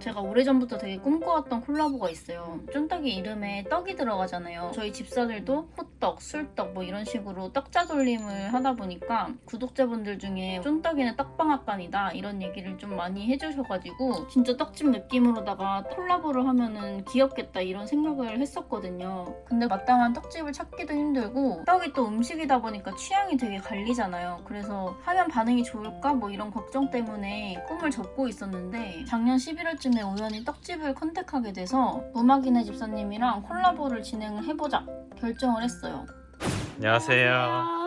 제가 오래전부터 되게 꿈꿔왔던 콜라보가 있어요. 쫀떡이 이름에 떡이 들어가잖아요. 저희 집사들도 호떡, 술떡 뭐 이런 식으로 떡자 돌림을 하다 보니까 구독자분들 중에 쫀떡이는 떡방앗간이다 이런 얘기를 좀 많이 해주셔가지고 진짜 떡집 느낌으로다가 콜라보를 하면은 귀엽겠다 이런 생각을 했었거든요. 근데 마땅한 떡집을 찾기도 힘들고 떡이 또 음식이다 보니까 취향이 되게 갈리잖아요. 그래서 하면 반응이 좋을까 뭐 이런 걱정 때문에 꿈을 접고 있었는데 작년 11월쯤 에 우연히 떡집을 컨택하게 돼서 음악인의 집사님이랑 콜라보를 진행을 해보자 결정을 했어요. 안녕하세요.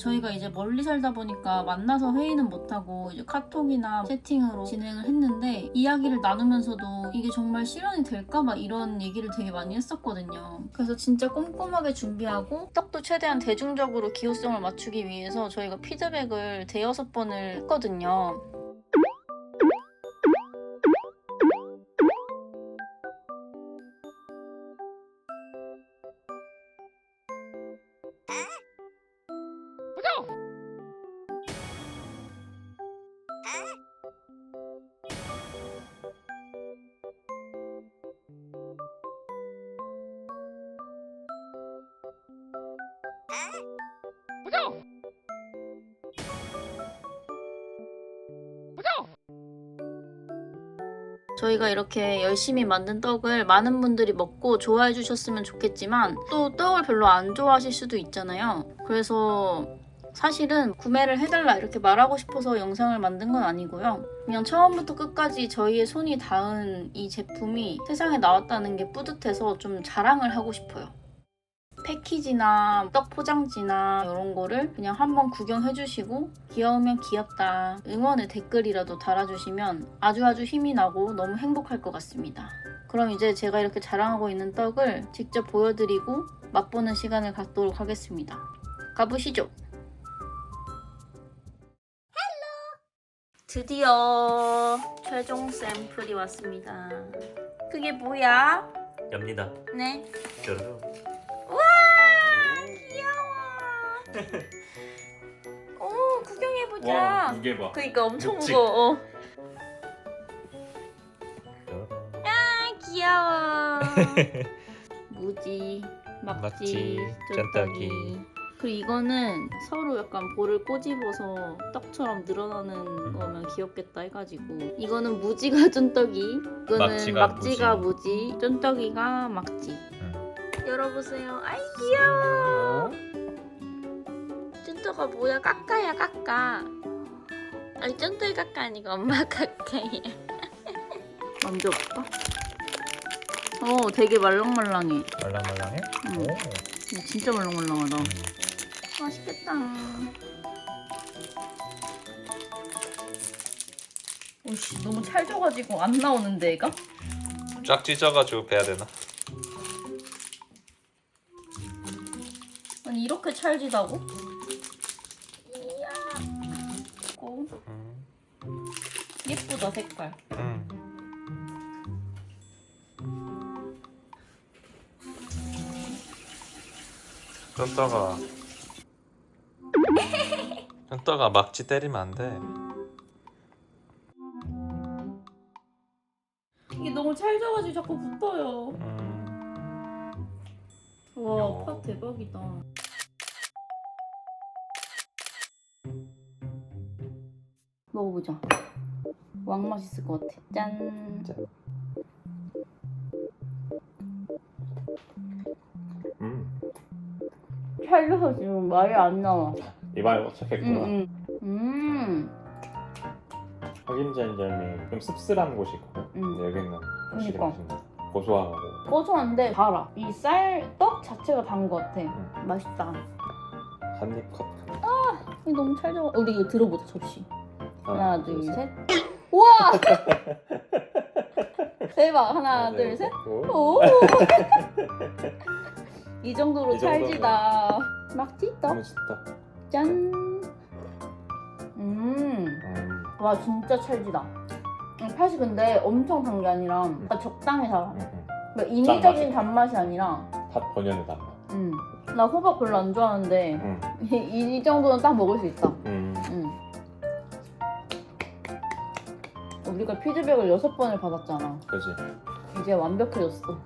저희가 이제 멀리 살다 보니까 만나서 회의는 못하고 이제 카톡이나 채팅으로 진행을 했는데 이야기를 나누면서도 이게 정말 실현이 될까 막 이런 얘기를 되게 많이 했었거든요. 그래서 진짜 꼼꼼하게 준비하고 떡도 최대한 대중적으로 기호성을 맞추기 위해서 저희가 피드백을 대여섯 번을 했거든요. 저희가 이렇게 열심히 만든 떡을 많은 분들이 먹고 좋아해 주셨으면 좋겠지만 또 떡을 별로 안 좋아하실 수도 있잖아요. 그래서 사실은 구매를 해달라 이렇게 말하고 싶어서 영상을 만든 건 아니고요. 그냥 처음부터 끝까지 저희의 손이 닿은 이 제품이 세상에 나왔다는 게 뿌듯해서 좀 자랑을 하고 싶어요. 패키지나 떡 포장지나 이런 거를 그냥 한번 구경해 주시고 귀여우면 귀엽다 응원의 댓글이라도 달아주시면 아주 아주 힘이 나고 너무 행복할 것 같습니다. 그럼 이제 제가 이렇게 자랑하고 있는 떡을 직접 보여드리고 맛보는 시간을 갖도록 하겠습니다. 가보시죠. 드디어 최종 샘플이 왔습니다. 그게 뭐야? 엽니다. 네. 뾰로로. 오 구경해보자. 무게 봐. 그니까 엄청 묵직. 무거워. 어. 아 귀여워. 무지, 막지, 막지, 쫀떡이. 쫀떡이. 그리고 이거는 서로 약간 볼을 꼬집어서 떡처럼 늘어나는 거면 귀엽겠다 해가지고 이거는 무지가 쫀떡이 이거는 막지가 막지가, 무지. 무지, 쫀떡이가 막지 응. 열어보세요 아이 귀여워 쫀떡아 뭐야 까까야 까까 아니 쫀떡이 까까 아니고 엄마 까까야 만져볼까? 어 되게 말랑말랑해 말랑말랑해? 응. 오. 진짜 말랑말랑하다 음. 맛있겠다. 오씨 너무 찰져가지고 안 나오는데 얘가? 쫙 찢어가지고 빼야 되나? 아니 이렇게 찰지다고? 예쁘다 색깔. 음. 쫀떡아. 쫀떡아 막지 때리면 안 돼. 이게 너무 찰져가지고 자꾸 붙어요. 음. 와, 팥 대박이다. 먹어보자. 왕 맛있을 것 같아. 짠. 짠. 음. 찰져서 지금 말이 안 나와. 입안에 어착했구나. 음, 음. 음. 확인자인 점이 좀 씁쓸한 곳이 있거든. 음. 근데 여기는 확실히 그니까. 맛있네. 고소하고. 고소한데 달아. 이 쌀떡 자체가 단 것 같아. 음. 맛있다. 한입 컷. 이거 너무 찰져. 우리 이거 들어보자 접시. 하나, 둘, 셋. 셋. 우와! 대박. 하나, 둘, 셋. 오. 오! 이 정도로 이 정도면. 찰지다. 막지 떡. 맛있다. 짠. 음. 음. 와 진짜 찰지다. 음, 팥이 근데 엄청 단 게 아니라 그러니까 적당히 달아. 음, 음. 그러니까 인위적인 단맛이 아니라. 팥 본연의 단맛. 음. 나 호박 별로 안 좋아하는데 음. 이, 이 정도는 딱 먹을 수 있다. 음. 우리가 피드백을 여섯 번을 받았잖아. 그지. 이제 완벽해졌어.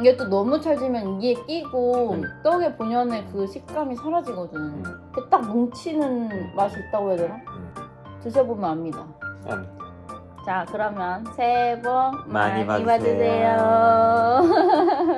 이게 또 너무 찰지면 이게 끼고 음. 떡의 본연의 그 식감이 사라지거든. 음. 이렇게 딱 뭉치는 맛이 있다고 해야 되나? 음. 드셔보면 압니다. 아니. 자, 그러면 새해 복 많이 많이 받으세요. 받으세요.